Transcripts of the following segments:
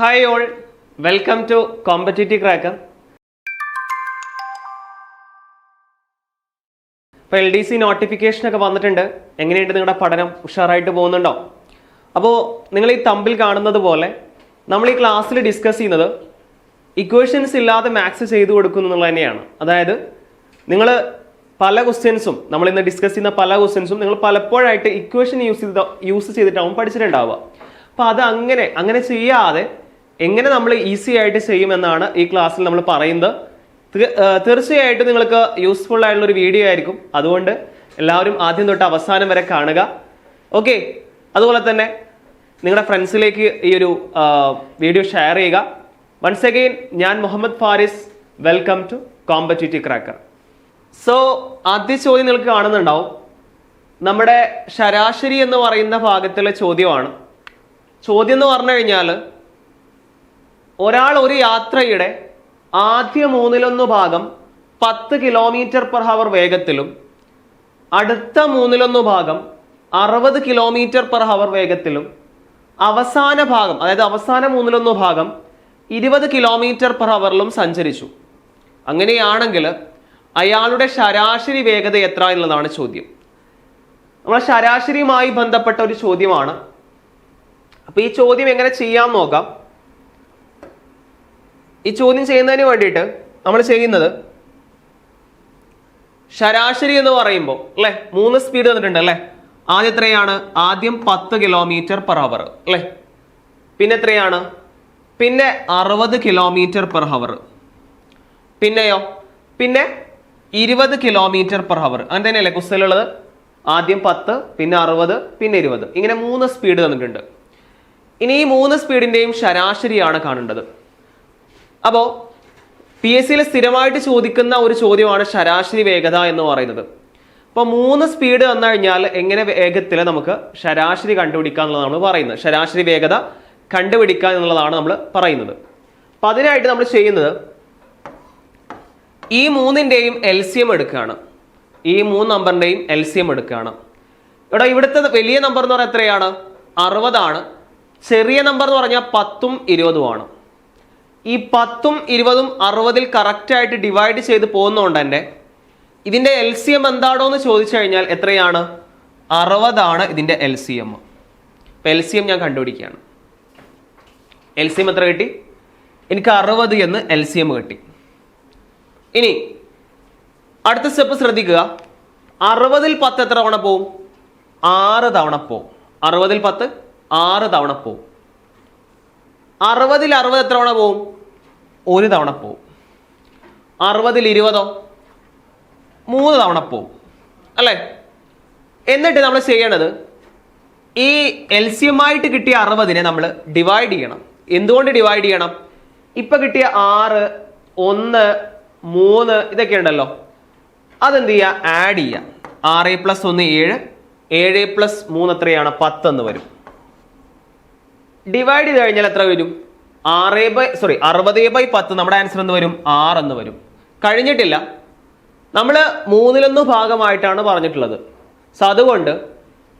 Hi all welcome to competitive cracker ഇപ്പോൾ L D C notification ഒക്കെ വന്നിട്ടുണ്ട്. എങ്ങനെയുണ്ട് നിങ്ങളുടെ പഠനം? ഉഷാറായിട്ട് പോകുന്നുണ്ടോ? അപ്പോൾ നിങ്ങൾ ഈ തമ്പിൽ കാണുന്നത് പോലെ നമ്മൾ ഈ ക്ലാസ്സിൽ ഡിസ്കസ് ചെയ്യുന്നത് ഇക്വേഷൻസ് ഇല്ലാതെ മാത്സ് ചെയ്തു കൊടുക്കുന്നു എന്നുള്ളത് തന്നെയാണ്. അതായത് നിങ്ങൾ പല ക്വസ്റ്റ്യൻസും നമ്മൾ ഇന്ന് ഡിസ്കസ് ചെയ്യുന്ന പല ക്വസ്റ്റ്യൻസും നിങ്ങൾ പലപ്പോഴായിട്ട് ഇക്വേഷൻ യൂസ് ചെയ്ത് യൂസ് ചെയ്തിട്ടാവും പഠിച്ചിട്ടുണ്ടാവുക. അപ്പോൾ അത് അങ്ങനെ അങ്ങനെ ചെയ്യാതെ എങ്ങനെ നമ്മൾ ഈസി ആയിട്ട് ചെയ്യുമെന്നാണ് ഈ ക്ലാസ്സിൽ നമ്മൾ പറയുന്നത്. തീർച്ചയായിട്ടും നിങ്ങൾക്ക് യൂസ്ഫുൾ ആയിട്ടുള്ള ഒരു വീഡിയോ ആയിരിക്കും. അതുകൊണ്ട് എല്ലാവരും ആദ്യം തൊട്ട് അവസാനം വരെ കാണുക. ഓക്കെ അതുപോലെ തന്നെ നിങ്ങളുടെ ഫ്രണ്ട്സിലേക്ക് ഈ ഒരു വീഡിയോ ഷെയർ ചെയ്യുക. വൺസ് അഗെയിൻ ഞാൻ Muhammad Faris. Welcome to competitive cracker so ആദ്യ ചോദ്യം നിങ്ങൾക്ക് കാണുന്നുണ്ടാവും. നമ്മുടെ ശരാശരി എന്ന് പറയുന്ന ഭാഗത്തിലെ ചോദ്യമാണ്. ചോദ്യം എന്ന് പറഞ്ഞു കഴിഞ്ഞാൽ ഒരാൾ ഒരു യാത്രയുടെ ആദ്യ മൂന്നിലൊന്ന് ഭാഗം പത്ത് കിലോമീറ്റർ പെർ ഹവർ വേഗത്തിലും അടുത്ത മൂന്നിലൊന്ന് ഭാഗം അറുപത് കിലോമീറ്റർ പെർ ഹവർ വേഗത്തിലും അവസാന ഭാഗം അതായത് അവസാന മൂന്നിലൊന്ന് ഭാഗം ഇരുപത് കിലോമീറ്റർ പെർ ഹവറിലും സഞ്ചരിച്ചു. അങ്ങനെയാണെങ്കിൽ അയാളുടെ ശരാശരി വേഗത എത്ര എന്നുള്ളതാണ് ചോദ്യം. നമ്മളെ ശരാശരിയുമായി ബന്ധപ്പെട്ട ഒരു ചോദ്യമാണ്. അപ്പോൾ ഈ ചോദ്യം എങ്ങനെ ചെയ്യാൻ നോക്കാം. ഈ ചോദ്യം ചെയ്യുന്നതിന് വേണ്ടിയിട്ട് നമ്മൾ ചെയ്യുന്നത് ശരാശരി എന്ന് പറയുമ്പോൾ അല്ലെ? മൂന്ന് സ്പീഡ് തന്നിട്ടുണ്ട് അല്ലേ? ആദ്യം എത്രയാണ് ആദ്യം പത്ത് കിലോമീറ്റർ പെർ അവർ അല്ലെ? പിന്നെ എത്രയാണ് പിന്നെ അറുപത് കിലോമീറ്റർ പെർ ഹവർ പിന്നെയോ? പിന്നെ ഇരുപത് കിലോമീറ്റർ പെർ ഹവർ അങ്ങനെ തന്നെയല്ലേ കുസ്തലുള്ളത് ആദ്യം പത്ത് പിന്നെ അറുപത് പിന്നെ ഇരുപത്. ഇങ്ങനെ മൂന്ന് സ്പീഡ് തന്നിട്ടുണ്ട് ഇനി ഈ മൂന്ന് സ്പീഡിന്റെയും ശരാശരിയാണ് കാണേണ്ടത്. അപ്പോൾ പി എസ് സിയിൽ സ്ഥിരമായിട്ട് ചോദിക്കുന്ന ഒരു ചോദ്യമാണ് ശരാശരി വേഗത എന്ന് പറയുന്നത്. അപ്പോൾ മൂന്ന് സ്പീഡ് വന്നു കഴിഞ്ഞാൽ എങ്ങനെ വേഗത്തിൽ നമുക്ക് ശരാശരി കണ്ടുപിടിക്കുക എന്നുള്ളതാണ് നമ്മൾ പറയുന്നത്. ശരാശരി വേഗത കണ്ടുപിടിക്കുക എന്നുള്ളതാണ് നമ്മൾ പറയുന്നത്. അപ്പം അതിനായിട്ട് നമ്മൾ ചെയ്യുന്നത് ഈ മൂന്നിന്റെയും എൽ സി എം എടുക്കുകയാണ്. ഈ മൂന്ന് നമ്പറിന്റെയും എൽ സി എം എടുക്കുകയാണ്. ഇവിടെ ഇവിടുത്തെ വലിയ നമ്പർ എന്ന് പറഞ്ഞാൽ എത്രയാണ്? അറുപതാണ്. ചെറിയ നമ്പർ എന്ന് പറഞ്ഞാൽ പത്തും ഇരുപതുമാണ്. ഈ പത്തും ഇരുപതും അറുപതിൽ കറക്റ്റായിട്ട് ഡിവൈഡ് ചെയ്ത് പോകുന്നതുകൊണ്ട് തന്നെ ഇതിന്റെ എൽ സി എം എന്താണോ എന്ന് ചോദിച്ചു കഴിഞ്ഞാൽ എത്രയാണ്? അറുപതാണ് ഇതിന്റെ L C M L C M ഞാൻ കണ്ടുപിടിക്കുകയാണ്. എൽ സി എം എത്ര കിട്ടി? എനിക്ക് അറുപത് എന്ന് എൽ സി എം കിട്ടി. ഇനി അടുത്ത സ്റ്റെപ്പ് ശ്രദ്ധിക്കുക. അറുപതിൽ പത്ത് എത്ര തവണ പോവും? ആറ് തവണ പോവും. അറുപതിൽ പത്ത് ആറ് തവണ പോവും. അറുപതിൽ അറുപത് എത്ര തവണ പോവും? ഒരു തവണ പോവും. അറുപതിൽ ഇരുപതോ? മൂന്ന് തവണ പോവും. അല്ലേ? എന്നിട്ട് നമ്മൾ ചെയ്യണത് ഈ എൽ സി എം ആയിട്ട് കിട്ടിയ അറുപതിനെ നമ്മൾ ഡിവൈഡ് ചെയ്യണം. എന്തുകൊണ്ട് ഡിവൈഡ് ചെയ്യണം? ഇപ്പം കിട്ടിയ ആറ് ഒന്ന് മൂന്ന് ഇതൊക്കെ ഉണ്ടല്ലോ. അതെന്ത് ചെയ്യുക ആഡ് ചെയ്യുക ആറ് പ്ലസ് ഒന്ന് ഏഴ് ഏഴ് പ്ലസ് മൂന്ന് എത്രയാണ്? പത്ത് എന്ന് വരും. ഡിവൈഡ് ചെയ്ത് കഴിഞ്ഞാൽ എത്ര വരും? ആറ് ബൈ സോറി അറുപത് ബൈ പത്ത് നമ്മുടെ ആൻസർ എന്ന് വരും? ആറ് എന്ന് വരും. കഴിഞ്ഞിട്ടില്ല. നമ്മൾ മൂന്നിലൊന്ന് ഭാഗമായിട്ടാണ് പറഞ്ഞിട്ടുള്ളത്. സോ അതുകൊണ്ട്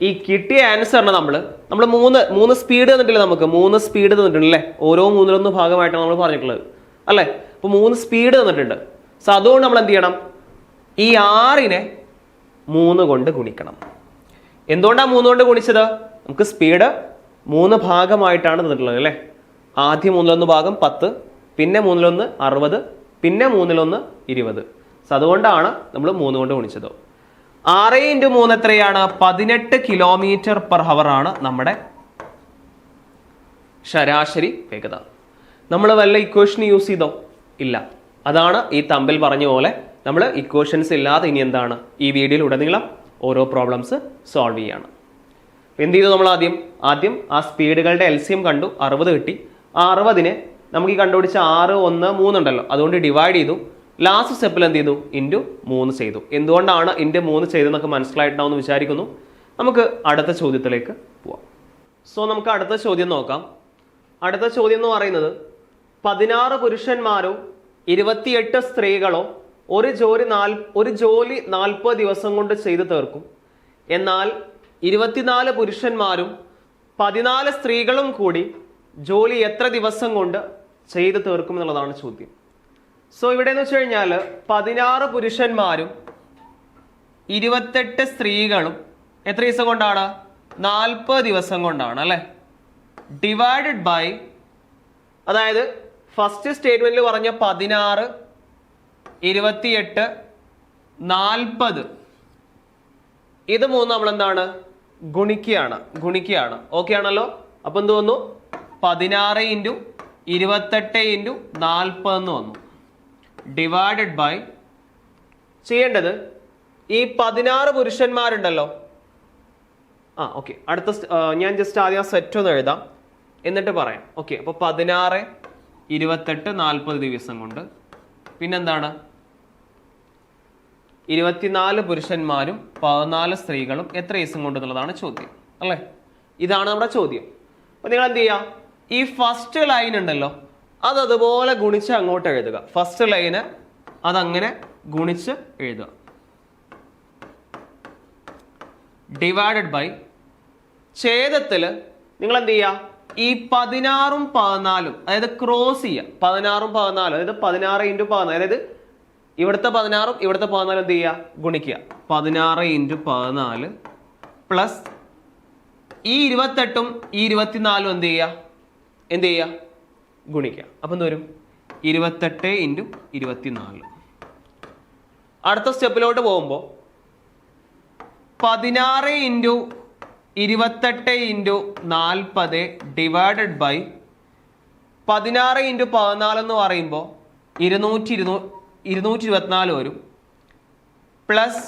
ഈ കിട്ടിയ ആൻസറിന് നമ്മൾ നമ്മൾ മൂന്ന് മൂന്ന് സ്പീഡ് തന്നിട്ടില്ല നമുക്ക്? മൂന്ന് സ്പീഡ് തന്നിട്ടുണ്ട് അല്ലേ? ഓരോ മൂന്നിലൊന്ന് ഭാഗമായിട്ടാണ് നമ്മൾ പറഞ്ഞിട്ടുള്ളത്. അല്ലേ? അപ്പോൾ മൂന്ന് സ്പീഡ് തന്നിട്ടുണ്ട്. സോ അതുകൊണ്ട് നമ്മൾ എന്ത് ചെയ്യണം? ഈ ആറിനെ മൂന്ന് കൊണ്ട് ഗുണിക്കണം. എന്തുകൊണ്ടാണ് മൂന്ന് കൊണ്ട് ഗുണിച്ചത്? നമുക്ക് സ്പീഡ് മൂന്ന് ഭാഗമായിട്ടാണ് തന്നിട്ടുള്ളത് അല്ലേ? ആദ്യം മൂന്നിലൊന്ന് ഭാഗം പത്ത് പിന്നെ മൂന്നിലൊന്ന് അറുപത് പിന്നെ മൂന്നിലൊന്ന് ഇരുപത്. സോ അതുകൊണ്ടാണ് നമ്മൾ മൂന്ന് കൊണ്ട് ഗുണിച്ചത്. ആറ് ഇന്റു മൂന്ന് എത്രയാണ്? പതിനെട്ട് കിലോമീറ്റർ പെർ ഹവർ ആണ് നമ്മുടെ ശരാശരി വേഗത. നമ്മൾ വല്ല ഇക്വേഷൻ യൂസ് ചെയ്തോ? ഇല്ല. അതാണ് ഈ തമ്പിൽ പറഞ്ഞ പോലെ നമ്മൾ ഇക്വേഷൻസ് ഇല്ലാതെ ഇനി എന്താണ്? ഈ വീഡിയോയിൽ ഉടനീളം ഓരോ പ്രോബ്ലംസ് സോൾവ് ചെയ്യാണ്. എന്ത് ചെയ്തു നമ്മൾ ആദ്യം ആദ്യം ആ സ്പീഡുകളുടെ എൽ സി എം കണ്ടു. അറുപത് കിട്ടി. ആ അറുപതിനെ നമുക്ക് ഈ കണ്ടുപിടിച്ച ആറ് ഒന്ന് മൂന്നുണ്ടല്ലോ അതുകൊണ്ട് ഡിവൈഡ് ചെയ്തു. ലാസ്റ്റ് സ്റ്റെപ്പിൽ എന്ത് ചെയ്തു ഇന്റു മൂന്ന് ചെയ്തു. എന്തുകൊണ്ടാണ് ഇന്റു മൂന്ന് ചെയ്തതെന്നൊക്കെ മനസ്സിലായിട്ടുണ്ടാവും എന്ന് വിചാരിക്കുന്നു. നമുക്ക് അടുത്ത ചോദ്യത്തിലേക്ക് പോവാം. സോ നമുക്ക് അടുത്ത ചോദ്യം നോക്കാം. അടുത്ത ചോദ്യം എന്ന് പറയുന്നത് പതിനാറ് പുരുഷന്മാരോ ഇരുപത്തിയെട്ട് സ്ത്രീകളോ ഒരു ജോലി നാൽ ഒരു ജോലി നാൽപ്പത് ദിവസം കൊണ്ട് ചെയ്തു തീർക്കും. എന്നാൽ ഇരുപത്തിനാല് പുരുഷന്മാരും പതിനാല് സ്ത്രീകളും കൂടി ജോലി എത്ര ദിവസം കൊണ്ട് ചെയ്തു തീർക്കും എന്നുള്ളതാണ് ചോദ്യം. സോ ഇവിടെ എന്ന് വെച്ച് കഴിഞ്ഞാൽ പതിനാറ് പുരുഷന്മാരും ഇരുപത്തെട്ട് സ്ത്രീകളും എത്ര ദിവസം കൊണ്ടാണ്? നാൽപ്പത് ദിവസം കൊണ്ടാണ് അല്ലെ? ഡിവൈഡഡ് ബൈ അതായത് ഫസ്റ്റ് സ്റ്റേറ്റ്മെന്റിൽ പറഞ്ഞ പതിനാറ് ഇരുപത്തിയെട്ട് നാൽപ്പത്. ഇത് മൂന്ന് നമ്മൾ എന്താണ് ഗുണിക്കുകയാണ് ഗുണിക്കുകയാണ് ഓക്കെ ആണല്ലോ? അപ്പൊ എന്ത് വന്നു? പതിനാറ് ഇന്റു ഇരുപത്തെട്ട് ഇന്റു നാൽപ്പത് എന്ന് വന്നു. ഡിവൈഡഡ് ബൈ ചെയ്യേണ്ടത് ഈ പതിനാറ് പുരുഷന്മാരുണ്ടല്ലോ. ആ ഓക്കെ അടുത്ത ഞാൻ ജസ്റ്റ് ആദ്യം സെറ്റ് ഒന്ന് എഴുതാം. എന്നിട്ട് പറയാം. ഓക്കെ അപ്പോൾ പതിനാറ് ഇരുപത്തെട്ട് നാൽപ്പത് ദിവസം കൊണ്ട് പിന്നെന്താണ്? ഇരുപത്തിനാല് പുരുഷന്മാരും പതിനാല് സ്ത്രീകളും എത്ര ദിവസം കൊണ്ട് എന്നുള്ളതാണ് ചോദ്യം അല്ലേ? ഇതാണ് നമ്മുടെ ചോദ്യം. അപ്പൊ നിങ്ങൾ എന്ത് ചെയ്യാം? ഈ ഫസ്റ്റ് ലൈൻ ഉണ്ടല്ലോ അത് അതുപോലെ ഗുണിച്ച് അങ്ങോട്ട് എഴുതുക. ഫസ്റ്റ് ലൈന് അതങ്ങനെ ഗുണിച്ച് എഴുതുക. ഡിവൈഡഡ് ബൈ ഛേദത്തിൽ നിങ്ങൾ എന്ത് ചെയ്യുക ഈ പതിനാറും പതിനാലും അതായത് ക്രോസ് ചെയ്യുക. പതിനാറും പതിനാലും അതായത് പതിനാറ് ഇന്റു പതിനാല് അതായത് ഇവിടുത്തെ പതിനാറും ഇവിടുത്തെ പതിനാലും എന്ത് ചെയ്യുക ഗുണിക്കുക. പതിനാറ് ഇന്റു പതിനാല് പ്ലസ് ഈ ഇരുപത്തെട്ടും ഈ ഇരുപത്തിനാലും എന്ത് ചെയ്യുക എന്ത് ചെയ്യുക ഗുണിക്കുക. അപ്പം എന്ത് വരും? ഇരുപത്തെട്ട് ഇന്റു ഇരുപത്തിനാല്. അടുത്ത സ്റ്റെപ്പിലോട്ട് പോകുമ്പോൾ പതിനാറ് ഇന്റു ഇരുപത്തെട്ട് ഇന്റു നാൽപ്പത് ഡിവൈഡഡ് ബൈ പതിനാറ് ഇന്റു പതിനാല് എന്ന് പറയുമ്പോൾ ഇരുന്നൂറ്റി ഇരുന്നൂ ഇരുന്നൂറ്റി ഇരുപത്തിനാല് വരും. പ്ലസ്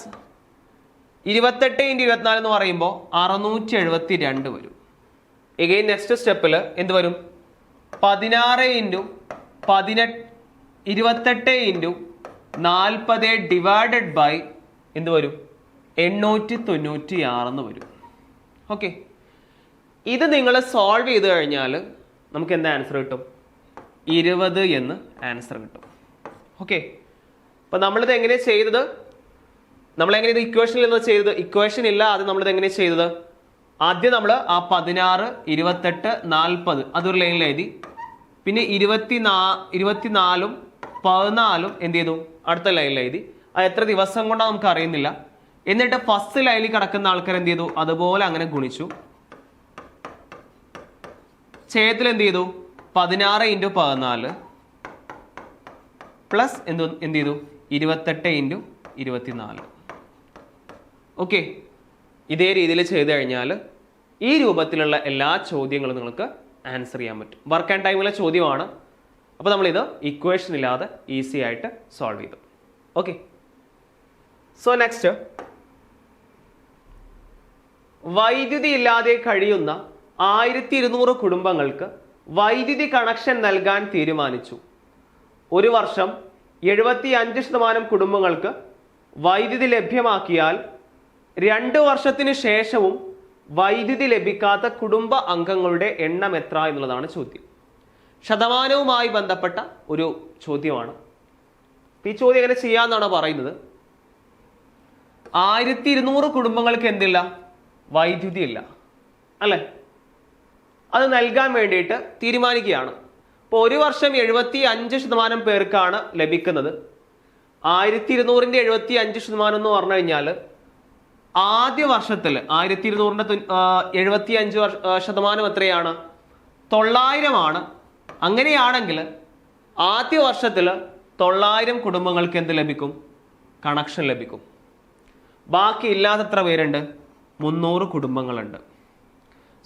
ഇരുപത്തെട്ട് ഇന്റു ഇരുപത്തിനാല് എന്ന് പറയുമ്പോൾ അറുന്നൂറ്റി എഴുപത്തി രണ്ട് വരും എഗെയിൻ നെക്സ്റ്റ് സ്റ്റെപ്പിൽ എന്ത് വരും? പതിനാറ് ഇന്റു പതിനെട്ട് ഇരുപത്തെട്ട് ഇന്റു നാൽപ്പത് ഡിവൈഡഡ് ബൈ എന്ത് വരും? എണ്ണൂറ്റി തൊണ്ണൂറ്റി ആറെന്ന് വരും. ഓക്കെ ഇത് നിങ്ങൾ സോൾവ് ചെയ്ത് കഴിഞ്ഞാൽ നമുക്ക് എന്താ ആൻസർ കിട്ടും? ഇരുപത് എന്ന് ആൻസർ കിട്ടും. ഓക്കെ അപ്പൊ നമ്മളിത് എങ്ങനെ ചെയ്തത്? നമ്മൾ എങ്ങനെ ഇത് ഇക്വേഷനിൽ നിന്ന് ചെയ്തത്? ഇക്വേഷൻ ഇല്ല അത് നമ്മളിത് എങ്ങനെ ചെയ്തത്? ആദ്യം നമ്മൾ ആ പതിനാറ് ഇരുപത്തെട്ട് നാൽപ്പത് അതൊരു ലൈനിൽ എഴുതി. പിന്നെ ഇരുപത്തി നാ ഇരുപത്തിനാലും പതിനാലും എന്ത് ചെയ്തു? അടുത്ത ലൈനിൽ എഴുതി. അത് എത്ര ദിവസം കൊണ്ടാണ് നമുക്ക് അറിയുന്നില്ല. എന്നിട്ട് ഫസ്റ്റ് ലൈനിൽ കിടക്കുന്ന ആൾക്കാർ എന്ത് ചെയ്തു? അതുപോലെ അങ്ങനെ ഗുണിച്ചു. ഛേദത്തിൽ എന്ത് ചെയ്തു? പതിനാറ് ഇന്റു പതിനാല്. പ്ലസ് എന്ത് എന്ത് ചെയ്തു? ഇരുപത്തെട്ട് ഇന്റു ഇരുപത്തിനാല്. ഓക്കെ. ഇതേ രീതിയിൽ ചെയ്ത് കഴിഞ്ഞാൽ ഈ രൂപത്തിലുള്ള എല്ലാ ചോദ്യങ്ങളും നിങ്ങൾക്ക് ആൻസർ ചെയ്യാൻ പറ്റും. വർക്ക് ആൻഡ് ടൈമിലെ ചോദ്യമാണ്. അപ്പോൾ നമ്മളിത് ഇക്വേഷൻ ഇല്ലാതെ ഈസി ആയിട്ട് സോൾവ് ചെയ്തു. ഓക്കെ. സോ നെക്സ്റ്റ് വൈദ്യുതി ഇല്ലാതെ കഴിയുന്ന ആയിരത്തി ഇരുന്നൂറ് കുടുംബങ്ങൾക്ക് വൈദ്യുതി കണക്ഷൻ നൽകാൻ തീരുമാനിച്ചു. ഒരു വർഷം എഴുപത്തി അഞ്ച് ശതമാനം കുടുംബങ്ങൾക്ക് വൈദ്യുതി ലഭ്യമാക്കിയാൽ രണ്ട് വർഷത്തിന് ശേഷവും വൈദ്യുതി ലഭിക്കാത്ത കുടുംബ അംഗങ്ങളുടെ എണ്ണം എത്ര എന്നുള്ളതാണ് ചോദ്യം. ശതമാനവുമായി ബന്ധപ്പെട്ട ഒരു ചോദ്യമാണ്. ഈ ചോദ്യം എങ്ങനെ ചെയ്യാന്നാണ് പറയുന്നത്. ആയിരത്തി ഇരുന്നൂറ് കുടുംബങ്ങൾക്ക് എന്തില്ല? വൈദ്യുതി ഇല്ല. അല്ലേ? അത് നൽകാൻ വേണ്ടിയിട്ട് തീരുമാനിക്കുകയാണ്. അപ്പോൾ ഒരു വർഷം എഴുപത്തി അഞ്ച് ശതമാനം പേർക്കാണ് ലഭിക്കുന്നത്. ആയിരത്തി ഇരുന്നൂറിന്റെ എഴുപത്തി അഞ്ച് ശതമാനം എന്ന് പറഞ്ഞു കഴിഞ്ഞാൽ ആദ്യ വർഷത്തിൽ ആയിരത്തി ഇരുന്നൂറിന്റെ എഴുപത്തി അഞ്ച് ശതമാനം എത്രയാണ്? തൊള്ളായിരമാണ് അങ്ങനെയാണെങ്കിൽ ആദ്യ വർഷത്തിൽ തൊള്ളായിരം കുടുംബങ്ങൾക്ക് എന്ത് ലഭിക്കും? കണക്ഷൻ ലഭിക്കും. ബാക്കി ഇല്ലാത്തത്ര പേരുണ്ട്. മുന്നൂറ് കുടുംബങ്ങളുണ്ട്.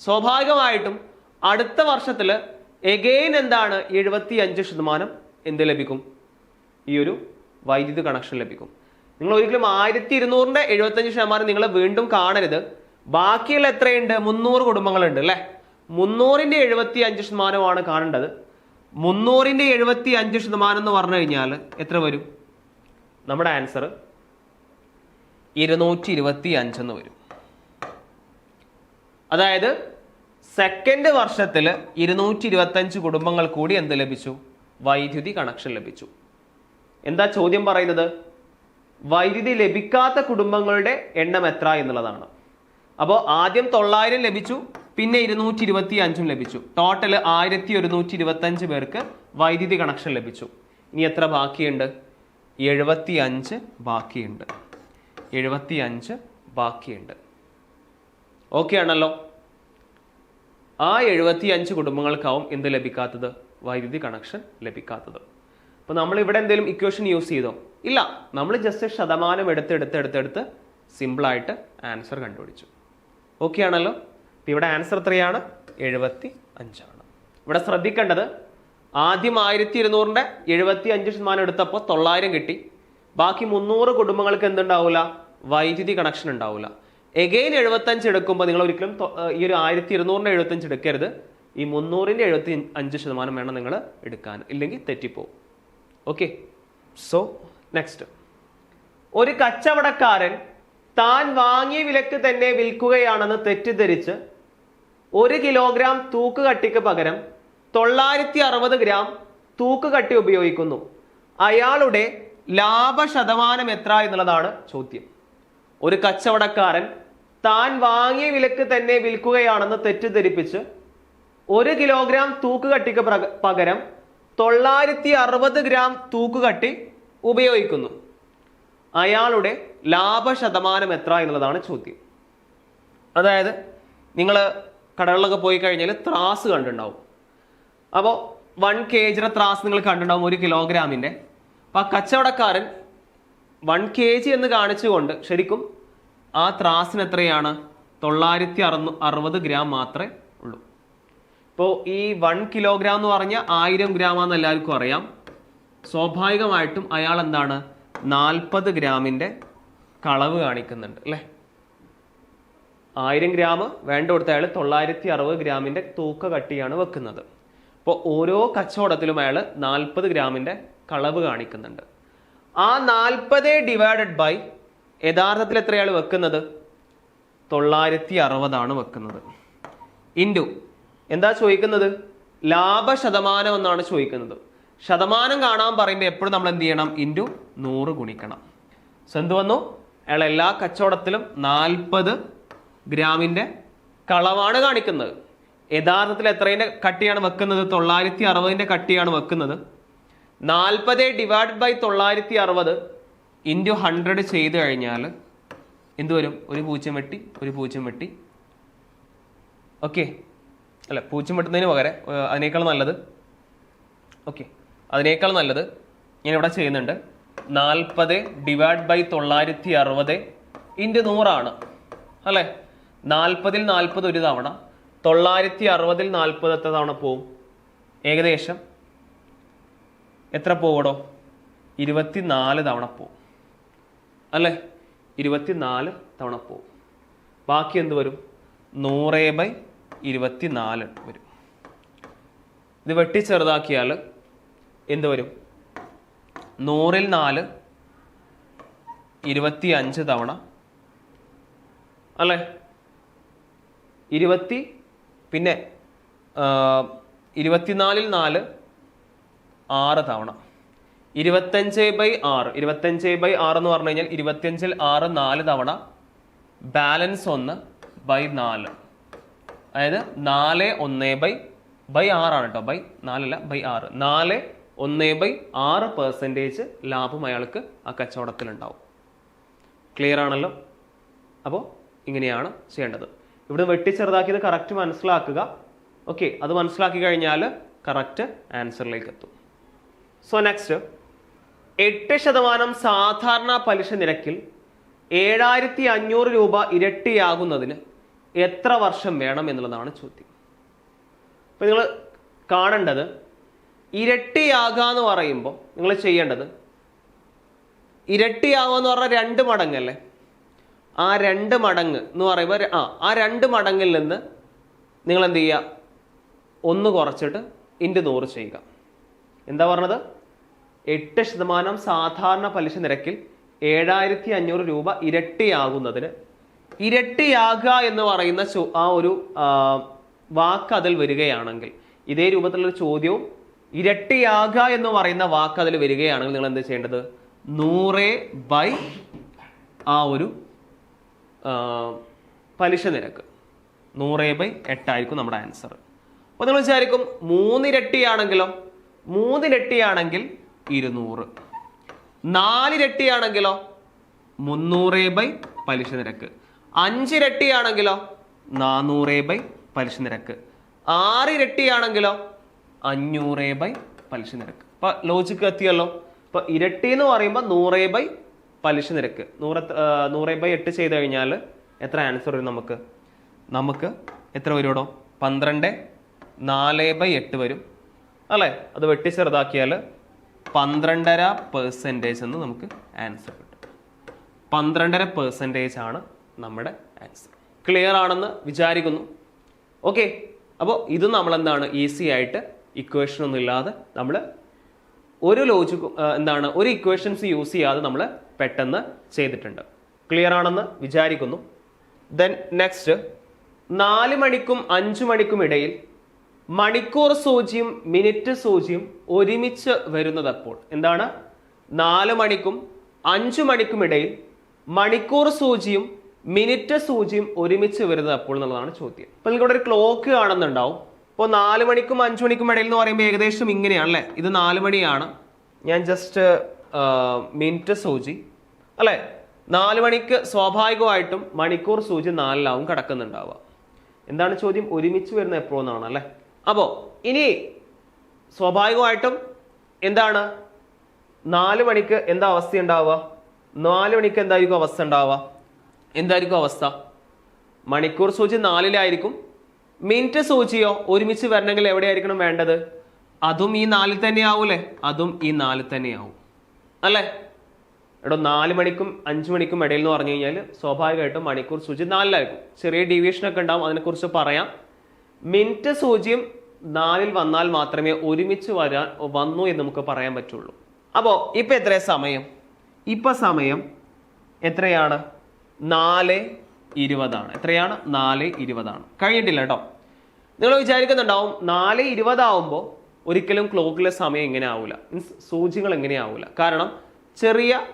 സ്വാഭാവികമായിട്ടും അടുത്ത വർഷത്തിൽ എഗെയിൻ എന്താണ് എഴുപത്തി അഞ്ച് ശതമാനം? എന്ത് ലഭിക്കും? ഈ ഒരു വൈദ്യുതി കണക്ഷൻ ലഭിക്കും. നിങ്ങൾ ഒരിക്കലും ആയിരത്തി ഇരുന്നൂറിന്റെ എഴുപത്തഞ്ച് ശതമാനം നിങ്ങൾ വീണ്ടും കാണരുത്. ബാക്കിയുള്ള എത്രയുണ്ട്? മുന്നൂറ് കുടുംബങ്ങളുണ്ട് അല്ലെ? മുന്നൂറിന്റെ എഴുപത്തി അഞ്ച് ശതമാനമാണ് കാണേണ്ടത്. മുന്നൂറിന്റെ എഴുപത്തി അഞ്ച് ശതമാനം എന്ന് പറഞ്ഞു കഴിഞ്ഞാൽ എത്ര വരും? നമ്മുടെ ആൻസർ ഇരുന്നൂറ്റി ഇരുപത്തി അഞ്ചെന്ന് വരും. അതായത് സെക്കൻഡ് വർഷത്തിൽ ഇരുന്നൂറ്റി ഇരുപത്തഞ്ച് കുടുംബങ്ങൾ കൂടി എന്ത് ലഭിച്ചു? വൈദ്യുതി കണക്ഷൻ ലഭിച്ചു. എന്താ ചോദ്യം പറയുന്നത്? വൈദ്യുതി ലഭിക്കാത്ത കുടുംബങ്ങളുടെ എണ്ണം എത്ര എന്നുള്ളതാണ്. അപ്പോൾ ആദ്യം തൊള്ളായിരം ലഭിച്ചു പിന്നെ ഇരുന്നൂറ്റി ഇരുപത്തി അഞ്ചും ലഭിച്ചു. ടോട്ടൽ ആയിരത്തി ഒരുന്നൂറ്റി ഇരുപത്തി അഞ്ച് പേർക്ക് വൈദ്യുതി കണക്ഷൻ ലഭിച്ചു. ഇനി എത്ര ബാക്കിയുണ്ട്? എഴുപത്തി അഞ്ച് ബാക്കിയുണ്ട്. എഴുപത്തി അഞ്ച് ബാക്കിയുണ്ട്. ഓക്കെ ആണല്ലോ. ആ എഴുപത്തി അഞ്ച് കുടുംബങ്ങൾക്കാവും എന്ത് ലഭിക്കാത്തത്? വൈദ്യുതി കണക്ഷൻ ലഭിക്കാത്തത്. അപ്പോൾ നമ്മൾ ഇവിടെ എന്തെങ്കിലും ഇക്വേഷൻ യൂസ് ചെയ്തോ? ഇല്ല. നമ്മൾ ജസ്റ്റ് ശതമാനം എടുത്ത് എടുത്ത് എടുത്തെടുത്ത് സിമ്പിളായിട്ട് ആൻസർ കണ്ടുപിടിച്ചു. ഓക്കെ ആണല്ലോ? അപ്പോൾ ഇവിടെ ആൻസർ എത്രയാണ്? എഴുപത്തി അഞ്ചാണ് ഇവിടെ ശ്രദ്ധിക്കേണ്ടത് ആദ്യം ആയിരത്തി ഇരുന്നൂറിന്റെ എഴുപത്തി അഞ്ച് ശതമാനം എടുത്തപ്പോൾ തൊള്ളായിരം കിട്ടി. ബാക്കി മുന്നൂറ് കുടുംബങ്ങൾക്ക് എന്തുണ്ടാവില്ല വൈദ്യുതി കണക്ഷൻ ഉണ്ടാവില്ല എഗെയിൻ എഴുപത്തഞ്ച് എടുക്കുമ്പോൾ നിങ്ങൾ ഒരിക്കലും ഈ ഒരു ആയിരത്തി ഇരുന്നൂറിന്റെ എഴുപത്തഞ്ച് എടുക്കരുത്. ഈ മുന്നൂറിന്റെ എഴുപത്തി അഞ്ച് ശതമാനം വേണം നിങ്ങൾ എടുക്കാൻ. ഇല്ലെങ്കിൽ തെറ്റിപ്പോവും. ഓക്കെ? സോ നെക്സ്റ്റ് ഒരു കച്ചവടക്കാരൻ താൻ വാങ്ങിയ വിലക്ക് തന്നെ വിൽക്കുകയാണെന്ന് തെറ്റിദ്ധരിച്ച് ഒരു കിലോഗ്രാം തൂക്ക് കട്ടിക്ക് പകരം തൊള്ളായിരത്തി അറുപത് ഗ്രാം തൂക്ക് കട്ടി ഉപയോഗിക്കുന്നു. അയാളുടെ ലാഭ ശതമാനം എത്ര എന്നുള്ളതാണ് ചോദ്യം. ഒരു കച്ചവടക്കാരൻ താൻ വാങ്ങിയ വിലക്ക് തന്നെ വിൽക്കുകയാണെന്ന് തെറ്റിദ്ധരിപ്പിച്ച് ഒരു കിലോഗ്രാം തൂക്കുകട്ടിക്ക് പകരം തൊള്ളായിരത്തി അറുപത് ഗ്രാം തൂക്കുകട്ടി ഉപയോഗിക്കുന്നു. അയാളുടെ ലാഭശതമാനം എത്ര എന്നുള്ളതാണ് ചോദ്യം. അതായത് നിങ്ങൾ കടകളിലൊക്കെ പോയി കഴിഞ്ഞാൽ ത്രാസ് കണ്ടുണ്ടാവും അപ്പോൾ വൺ കെ ജിയുടെ ത്രാസ് നിങ്ങൾ കണ്ടുണ്ടാവും ഒരു കിലോഗ്രാമിന്റെ അപ്പോൾ ആ കച്ചവടക്കാരൻ വൺ കെ ജി എന്ന് കാണിച്ചുകൊണ്ട് ശരിക്കും ആ ത്രാസിന് എത്രയാണ്? തൊള്ളായിരത്തി അറുന്നൂ അറുപത് ഗ്രാം മാത്രമേ ഉള്ളൂ. ഇപ്പോൾ ഈ വൺ കിലോഗ്രാം എന്ന് പറഞ്ഞാൽ ആയിരം ഗ്രാം ആണെന്ന് എല്ലാവർക്കും അറിയാം. സ്വാഭാവികമായിട്ടും അയാൾ എന്താണ്? നാൽപ്പത് ഗ്രാമിന്റെ കളവ് കാണിക്കുന്നുണ്ട് അല്ലേ? ആയിരം ഗ്രാം വേണ്ട കൊടുത്ത അയാൾ തൊള്ളായിരത്തി അറുപത് ഗ്രാമിന്റെ തൂക്ക കട്ടിയാണ് വെക്കുന്നത്. അപ്പോൾ ഓരോ കച്ചവടത്തിലും അയാൾ നാൽപ്പത് ഗ്രാമിന്റെ കളവ് കാണിക്കുന്നുണ്ട്. ആ നാൽപ്പത് ഡിവൈഡഡ് ബൈ യഥാർത്ഥത്തിൽ എത്രയാണ് വെക്കുന്നത്? തൊള്ളായിരത്തി അറുപതാണ് വെക്കുന്നത്. ഇന്റു എന്താ ചോദിക്കുന്നത്? ലാഭ ശതമാനം എന്നാണ് ചോദിക്കുന്നത്. ശതമാനം കാണാൻ പറയുമ്പോൾ എപ്പോഴും നമ്മൾ എന്ത് ചെയ്യണം? ഇന്റു നൂറ് ഗുണിക്കണം. സോ എന്ത് വന്നു? അയാൾ എല്ലാ കച്ചവടത്തിലും നാൽപ്പത് ഗ്രാമിന്റെ കളവാണ് കാണിക്കുന്നത്. യഥാർത്ഥത്തിൽ എത്രേന്റെ കട്ടിയാണ് വെക്കുന്നത്? തൊള്ളായിരത്തി അറുപതിന്റെ കട്ടിയാണ് വെക്കുന്നത്. നാൽപ്പത് ഡിവൈഡ് ബൈ തൊള്ളായിരത്തി അറുപത് ഇന്റു ഹൺഡ്രഡ് ചെയ്ത് കഴിഞ്ഞാൽ എന്ത് വരും? ഒരു പൂജ്യം വെട്ടി ഒരു പൂജ്യം വെട്ടി. ഓക്കെ അല്ല പൂജ്യം വെട്ടുന്നതിന് പകരം അതിനേക്കാൾ നല്ലത്. ഓക്കെ അതിനേക്കാൾ നല്ലത് ഞാൻ ഇവിടെ ചെയ്യുന്നുണ്ട്. നാൽപ്പത് ഡിവൈഡ് ബൈ തൊള്ളായിരത്തി അറുപത് ഇന്റു നൂറാണ്. അല്ലേ? നാൽപ്പതിൽ നാൽപ്പത് ഒരു തവണ തൊള്ളായിരത്തി അറുപതിൽ നാൽപ്പത് എത്ര തവണ പോവും? ഏകദേശം എത്ര പോവടോ? ഇരുപത്തിനാല് തവണ പോവും. അല്ലേ? ഇരുപത്തിനാല് തവണ പോവും. ബാക്കി എന്ത് വരും? നൂറ് ബൈ ഇരുപത്തിനാല് വരും. ഇത് വെട്ടി ചെറുതാക്കിയാൽ എന്ത് വരും? നൂറിൽ നാല് ഇരുപത്തി അഞ്ച് തവണ. അല്ലേ? ഇരുപത്തി പിന്നെ ഇരുപത്തിനാലിൽ നാല് ആറ് തവണ. ഇരുപത്തഞ്ച് ബൈ ആറ്. ഇരുപത്തഞ്ച് ബൈ ആറ് എന്ന് പറഞ്ഞു കഴിഞ്ഞാൽ ഇരുപത്തിയഞ്ചിൽ ആറ് നാല് തവണ ബാലൻസ് ഒന്ന് ബൈ നാല്. അതായത് നാല് ഒന്ന് ബൈ ബൈ ആറാണ് കേട്ടോ ബൈ നാലല്ല ബൈ ആറ്. നാല് ഒന്ന് ബൈ ആറ് പെർസെന്റേജ് ലാഭം അയാൾക്ക് ആ കച്ചവടത്തിൽ ഉണ്ടാവും. ക്ലിയർ ആണല്ലോ? അപ്പോൾ ഇങ്ങനെയാണ് ചെയ്യേണ്ടത്. ഇവിടെ വെട്ടി ചെറുതാക്കിയത് കറക്റ്റ് മനസ്സിലാക്കുക. ഓക്കെ അത് മനസ്സിലാക്കി കഴിഞ്ഞാൽ കറക്റ്റ് ആൻസറിലേക്ക് എത്തും. സോ നെക്സ്റ്റ് എട്ട് ശതമാനം സാധാരണ പലിശ നിരക്കിൽ ഏഴായിരത്തി അഞ്ഞൂറ് രൂപ ഇരട്ടിയാകുന്നതിന് എത്ര വർഷം വേണം എന്നുള്ളതാണ് ചോദ്യം. അപ്പൊ നിങ്ങൾ കാണേണ്ടത് ഇരട്ടിയാകുക എന്ന് പറയുമ്പോൾ നിങ്ങൾ ചെയ്യേണ്ടത് ഇരട്ടിയാകുക എന്ന് പറഞ്ഞാൽ രണ്ട് മടങ്ങല്ലേ? ആ രണ്ട് മടങ്ങ് എന്ന് പറയുമ്പോൾ ആ ആ രണ്ട് മടങ്ങിൽ നിന്ന് നിങ്ങൾ എന്ത് ചെയ്യുക? ഒന്ന് കുറച്ചിട്ട് ഇന്റു നൂറ് ചെയ്യുക. എന്താ പറഞ്ഞത്? എട്ട് ശതമാനം സാധാരണ പലിശ നിരക്കിൽ ഏഴായിരത്തി അഞ്ഞൂറ് രൂപ ഇരട്ടിയാകുന്നതിന് ഇരട്ടിയാകുക എന്ന് പറയുന്ന ആ ഒരു വാക്ക് അതിൽ വരികയാണെങ്കിൽ ഇതേ രൂപത്തിലുള്ള ചോദ്യവും ഇരട്ടിയാകുക എന്ന് പറയുന്ന വാക്ക് അതിൽ വരികയാണെങ്കിൽ നിങ്ങൾ എന്ത് ചെയ്യേണ്ടത്? നൂറ് ബൈ ആ ഒരു പലിശ നിരക്ക്. നൂറ് ബൈ എട്ടായിരിക്കും നമ്മുടെ ആൻസർ. അപ്പോൾ നിങ്ങൾ വിചാരിക്കും മൂന്നിരട്ടിയാണെങ്കിലോ? മൂന്നിരട്ടിയാണെങ്കിൽ ഇരുന്നൂറ്. നാലിരട്ടിയാണെങ്കിലോ മുന്നൂറ് ബൈ പലിശ നിരക്ക്. അഞ്ചിരട്ടിയാണെങ്കിലോ നാനൂറ് ബൈ പലിശ നിരക്ക്. ആറിരട്ടിയാണെങ്കിലോ അഞ്ഞൂറ് ബൈ പലിശ നിരക്ക്. ഇപ്പൊ ലോജിക്ക് എത്തിയല്ലോ. ഇപ്പൊ ഇരട്ടി എന്ന് പറയുമ്പോൾ നൂറ് ബൈ പലിശ നിരക്ക്. നൂറ് നൂറ് ബൈ എട്ട് ചെയ്ത് കഴിഞ്ഞാൽ എത്ര ആൻസർ വരും നമുക്ക്? നമുക്ക് എത്ര വരുമോ പന്ത്രണ്ട് നാല് ബൈ എട്ട് വരും. അല്ലേ? അത് വെട്ടി ചെറുതാക്കിയാൽ പന്ത്രണ്ടര പെർസെന്റേജ് എന്ന് നമുക്ക് ആൻസർ കിട്ടും. പന്ത്രണ്ടര പെർസെന്റേജ് ആണ് നമ്മുടെ ആൻസർ ക്ലിയർ ആണെന്ന് വിചാരിക്കുന്നു. ഓക്കെ അപ്പോൾ ഇത് നമ്മൾ എന്താണ് ഈസി ആയിട്ട് ഇക്വേഷൻ ഒന്നും ഇല്ലാതെ നമ്മൾ ഒരു ലോജിക്കും എന്താണ് ഒരു ഇക്വേഷൻസ് യൂസ് ചെയ്യാതെ നമ്മൾ പെട്ടെന്ന് ചെയ്തിട്ടുണ്ട്. ക്ലിയർ ആണെന്ന് വിചാരിക്കുന്നു. ദെൻ നെക്സ്റ്റ് നാല് മണിക്കും അഞ്ചു മണിക്കും ഇടയിൽ മണിക്കൂർ സൂചിയും മിനിറ്റ് സൂചിയും ഒരുമിച്ച് വരുന്നത് വരുന്നതപ്പോൾ എന്താണ്? നാല് മണിക്കും അഞ്ചു മണിക്കും ഇടയിൽ മണിക്കൂർ സൂചിയും മിനിറ്റ് സൂചിയും ഒരുമിച്ച് വരുന്നത് അപ്പോൾ എന്നുള്ളതാണ് ചോദ്യം. അപ്പൊ ഇവിടെ ഒരു ക്ലോക്ക് കാണുന്നുണ്ടാവും. ഇപ്പോൾ നാല് മണിക്കും അഞ്ചു മണിക്കും ഇടയിൽ എന്ന് പറയുമ്പോൾ ഏകദേശം ഇങ്ങനെയാണ് അല്ലേ? ഇത് നാല് മണിയാണ്. ഞാൻ ജസ്റ്റ് മിനിറ്റ് സൂചി. അല്ലേ? നാല് മണിക്ക് സ്വാഭാവികമായിട്ടും മണിക്കൂർ സൂചി നാലിലാവും കിടക്കുന്നുണ്ടാവുക. എന്താണ് ചോദ്യം? ഒരുമിച്ച് വരുന്ന എപ്പോഴെന്നാണ് അല്ലേ? അപ്പോൾ ഇനി സ്വാഭാവികമായിട്ടും എന്താണ്? നാല് മണിക്ക് എന്താ അവസ്ഥ ഉണ്ടാവുക നാല് മണിക്ക് എന്തായിരിക്കും അവസ്ഥ ഉണ്ടാവുക? എന്തായിരിക്കും അവസ്ഥ? മണിക്കൂർ സൂചി നാലിലായിരിക്കും. മിനിറ്റ് സൂചിയോ ഒരുമിച്ച് വരണമെങ്കിൽ എവിടെയായിരിക്കണം വേണ്ടത്? അതും ഈ നാലിൽ തന്നെ ആവൂലേ അതും ഈ നാലിൽ തന്നെയാവും അല്ലേ? എടോ നാല് മണിക്കും അഞ്ച് മണിക്കും ഇടയിൽ എന്ന് പറഞ്ഞു കഴിഞ്ഞാൽ സ്വാഭാവികമായിട്ടും മണിക്കൂർ സൂചി നാലിലായിരിക്കും. ചെറിയ ഡീവിയേഷൻ ഒക്കെ ഉണ്ടാവും. അതിനെക്കുറിച്ച് പറയാം. മിനിറ്റ് സൂചിയും നാലിൽ വന്നാൽ മാത്രമേ ഒരുമിച്ച് വരാൻ വന്നു എന്ന് നമുക്ക് പറയാൻ പറ്റുള്ളൂ. അപ്പോൾ ഇപ്പോൾ എത്ര സമയം? ഇപ്പോൾ സമയം എത്രയാണ്? നാല് ഇരുപതാണ്. എത്രയാണ്? നാല് ഇരുപതാണ്. കഴിഞ്ഞിട്ടില്ല കേട്ടോ. നിങ്ങൾ വിചാരിക്കുന്നുണ്ടാവും നാല് ഇരുപതാവുമ്പോൾ ഒരിക്കലും ക്ലോക്കിലെ സമയം ഇങ്ങനെ ആവില്ല മീൻസ് സൂചികൾ എങ്ങനെ ആവില്ല കാരണം ചെറിയ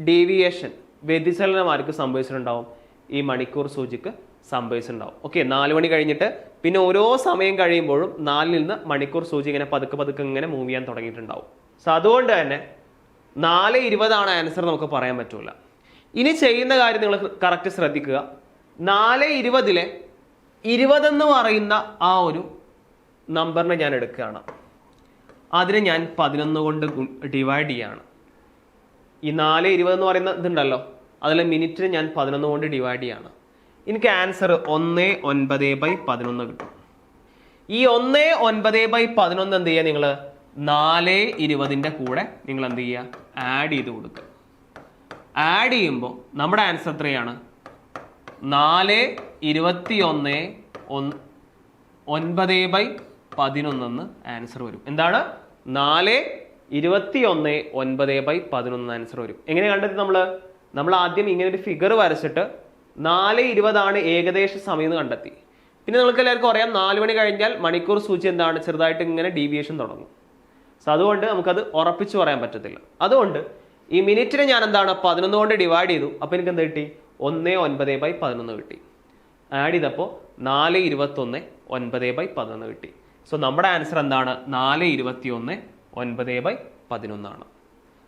ഡീവിയേഷൻ വ്യതിചലനമാർക്ക് സംഭവിച്ചിട്ടുണ്ടാവും ഈ മണിക്കൂർ സൂചിക്ക് സംഭവിച്ചിട്ടുണ്ടാവും ഓക്കെ നാല് മണി കഴിഞ്ഞിട്ട് പിന്നെ ഓരോ സമയം കഴിയുമ്പോഴും നാലിൽ നിന്ന് മണിക്കൂർ സൂചി ഇങ്ങനെ പതുക്കെ പതുക്കെ ഇങ്ങനെ മൂവ് ചെയ്യാൻ തുടങ്ങിയിട്ടുണ്ടാവും. സോ അതുകൊണ്ട് തന്നെ നാല് ഇരുപതാണ് ആൻസർ നമുക്ക് പറയാൻ പറ്റൂല. ഇനി ചെയ്യുന്ന കാര്യം നിങ്ങൾ കറക്റ്റ് ശ്രദ്ധിക്കുക. നാല് ഇരുപതിലെ ഇരുപതെന്ന് പറയുന്ന ആ ഒരു നമ്പറിനെ ഞാൻ എടുക്കുകയാണ്. അതിനെ ഞാൻ പതിനൊന്ന് കൊണ്ട് ഡിവൈഡ് ചെയ്യാണ്. ഈ നാല് ഇരുപതെന്ന് പറയുന്ന ഇതുണ്ടല്ലോ. അതിലെ മിനിറ്റിന് ഞാൻ പതിനൊന്ന് കൊണ്ട് ഡിവൈഡ് ചെയ്യാണ്. എനിക്ക് ആൻസർ ഒന്ന് ഒൻപത് ബൈ പതിനൊന്ന് കിട്ടും. ഈ ഒന്ന് ഒൻപത് ബൈ പതിനൊന്ന് എന്ത് ചെയ്യുക നിങ്ങൾ നാല് ഇരുപതിന്റെ കൂടെ നിങ്ങൾ എന്ത് ചെയ്യുക ആഡ് ചെയ്ത് കൊടുക്കുക. ആഡ് ചെയ്യുമ്പോൾ നമ്മുടെ ആൻസർ എത്രയാണ്? നാല് ഇരുപത്തി ഒന്ന് ഒൻപത് ബൈ പതിനൊന്നെന്ന് ആൻസർ വരും. എന്താണ്? നാല് ഇരുപത്തി ഒന്ന് ഒൻപത് ബൈ പതിനൊന്ന് ആൻസർ വരും. എങ്ങനെ കണ്ടെത്തി നമ്മൾ നമ്മൾ ആദ്യം ഇങ്ങനെ ഒരു ഫിഗർ വരച്ചിട്ട് നാല് ഇരുപതാണ് ഏകദേശ സമയം എന്ന് കണ്ടെത്തി. പിന്നെ നിങ്ങൾക്ക് എല്ലാവർക്കും അറിയാം നാല് മണി കഴിഞ്ഞാൽ മണിക്കൂർ സൂചി എന്താണ്? ചെറുതായിട്ട് ഇങ്ങനെ ഡീവിയേഷൻ തുടങ്ങും. സോ അതുകൊണ്ട് നമുക്കത് ഉറപ്പിച്ച് പറയാൻ പറ്റത്തില്ല. അതുകൊണ്ട് ഈ മിനിറ്റിനെ ഞാൻ എന്താണ്? പതിനൊന്ന് കൊണ്ട് ഡിവൈഡ് ചെയ്തു. അപ്പോൾ എനിക്ക് എന്ത് കിട്ടി? ഒന്ന് ഒൻപത് ബൈ പതിനൊന്ന് കിട്ടി. ആഡ് ചെയ്തപ്പോൾ നാല് ഇരുപത്തൊന്ന് ഒൻപത് ബൈ പതിനൊന്ന് കിട്ടി. സോ നമ്മുടെ ആൻസർ എന്താണ്? നാല് ഇരുപത്തി ഒന്ന് ഒൻപത് ബൈ പതിനൊന്നാണ്.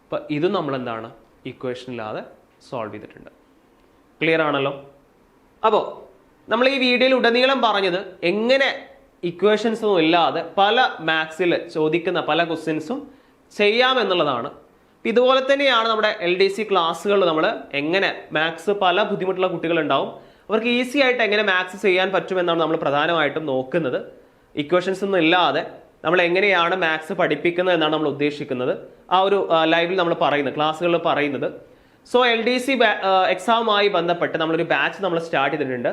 അപ്പം ഇത് നമ്മൾ എന്താണ് ഇക്വേഷനില്ലാതെ സോൾവ് ചെയ്തിട്ടുണ്ട്. ക്ലിയർ ആണല്ലോ. അപ്പോൾ നമ്മൾ ഈ വീഡിയോയിൽ ഉടനീളം പറഞ്ഞത് എങ്ങനെ ഇക്വേഷൻസ് ഒന്നും ഇല്ലാതെ പല മാത്സിൽ ചോദിക്കുന്ന പല ക്വസ്റ്റ്യൻസും ചെയ്യാമെന്നുള്ളതാണ് ഇതുപോലെ തന്നെയാണ് നമ്മുടെ എൽ ഡി സി ക്ലാസ്സുകൾ നമ്മൾ എങ്ങനെ മാത്സ് പല ബുദ്ധിമുട്ടുള്ള കുട്ടികളുണ്ടാവും. അവർക്ക് ഈസി ആയിട്ട് എങ്ങനെ മാത്സ് ചെയ്യാൻ പറ്റുമെന്നാണ് നമ്മൾ പ്രധാനമായിട്ടും നോക്കുന്നത്. ഇക്വേഷൻസ് ഒന്നും ഇല്ലാതെ നമ്മൾ എങ്ങനെയാണ് മാത്സ് പഠിപ്പിക്കുന്നത് എന്നാണ് നമ്മൾ ഉദ്ദേശിക്കുന്നത്. ആ ഒരു ലൈവിൽ നമ്മൾ പറയുന്നത് ക്ലാസ്സുകളിൽ പറയുന്നത്. സോ എൽ ഡി സി എക്സാമുമായി ബന്ധപ്പെട്ട് നമ്മളൊരു ബാച്ച് നമ്മൾ സ്റ്റാർട്ട് ചെയ്തിട്ടുണ്ട്.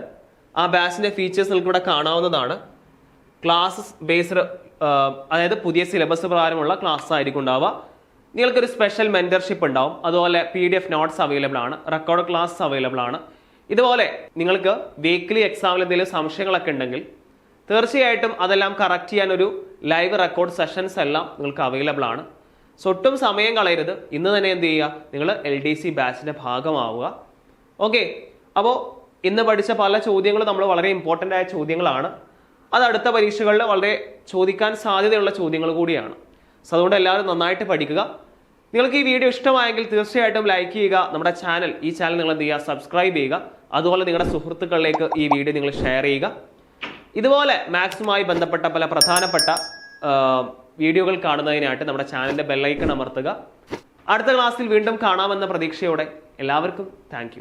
ആ ബാച്ചിന്റെ ഫീച്ചേഴ്സ് നിങ്ങൾക്ക് ഇവിടെ കാണാവുന്നതാണ് ക്ലാസ് ബേസ്ഡ് അതായത് പുതിയ സിലബസ് പ്രകാരമുള്ള ക്ലാസ് ആയിരിക്കും ഉണ്ടാവുക. നിങ്ങൾക്കൊരു സ്പെഷ്യൽ മെന്റർഷിപ്പ് ഉണ്ടാവും. അതുപോലെ P D F notes available ആണ്. റെക്കോർഡ് ക്ലാസ് അവൈലബിൾ ആണ്. ഇതുപോലെ നിങ്ങൾക്ക് വീക്ക്ലി എക്സാമിൽ എന്തെങ്കിലും സംശയങ്ങളൊക്കെ ഉണ്ടെങ്കിൽ തീർച്ചയായിട്ടും അതെല്ലാം കറക്റ്റ് ചെയ്യാൻ ഒരു ലൈവ് റെക്കോർഡ് സെഷൻസ് എല്ലാം നിങ്ങൾക്ക് അവൈലബിൾ ആണ്. സോ ഒട്ടും സമയം കളയരുത്. ഇന്ന് തന്നെ എന്ത് ചെയ്യുക? നിങ്ങൾ എൽ ഡി സി ബാച്ചിന്റെ ഭാഗമാവുക. ഓക്കെ അപ്പോൾ ഇന്ന് പഠിച്ച പല ചോദ്യങ്ങളും നമ്മൾ വളരെ ഇമ്പോർട്ടന്റ് ആയ ചോദ്യങ്ങളാണ്. അത് അടുത്ത പരീക്ഷകളിൽ വളരെ ചോദിക്കാൻ സാധ്യതയുള്ള ചോദ്യങ്ങൾ കൂടിയാണ്. സോ അതുകൊണ്ട് എല്ലാവരും നന്നായിട്ട് പഠിക്കുക. നിങ്ങൾക്ക് ഈ വീഡിയോ ഇഷ്ടമായെങ്കിൽ തീർച്ചയായിട്ടും ലൈക്ക് ചെയ്യുക. നമ്മുടെ ചാനൽ ഈ ചാനൽ നിങ്ങൾ എന്ത് ചെയ്യുക? സബ്സ്ക്രൈബ് ചെയ്യുക. അതുപോലെ നിങ്ങളുടെ സുഹൃത്തുക്കളിലേക്ക് ഈ വീഡിയോ നിങ്ങൾ ഷെയർ ചെയ്യുക. ഇതുപോലെ മാത്സുമായി ബന്ധപ്പെട്ട പല പ്രധാനപ്പെട്ട വീഡിയോകൾ കാണുന്നതിനായിട്ട് നമ്മുടെ ചാനലിന്റെ ബെല്ലൈക്കൺ അമർത്തുക. അടുത്ത ക്ലാസ്സിൽ വീണ്ടും കാണാമെന്ന പ്രതീക്ഷയോടെ എല്ലാവർക്കും താങ്ക്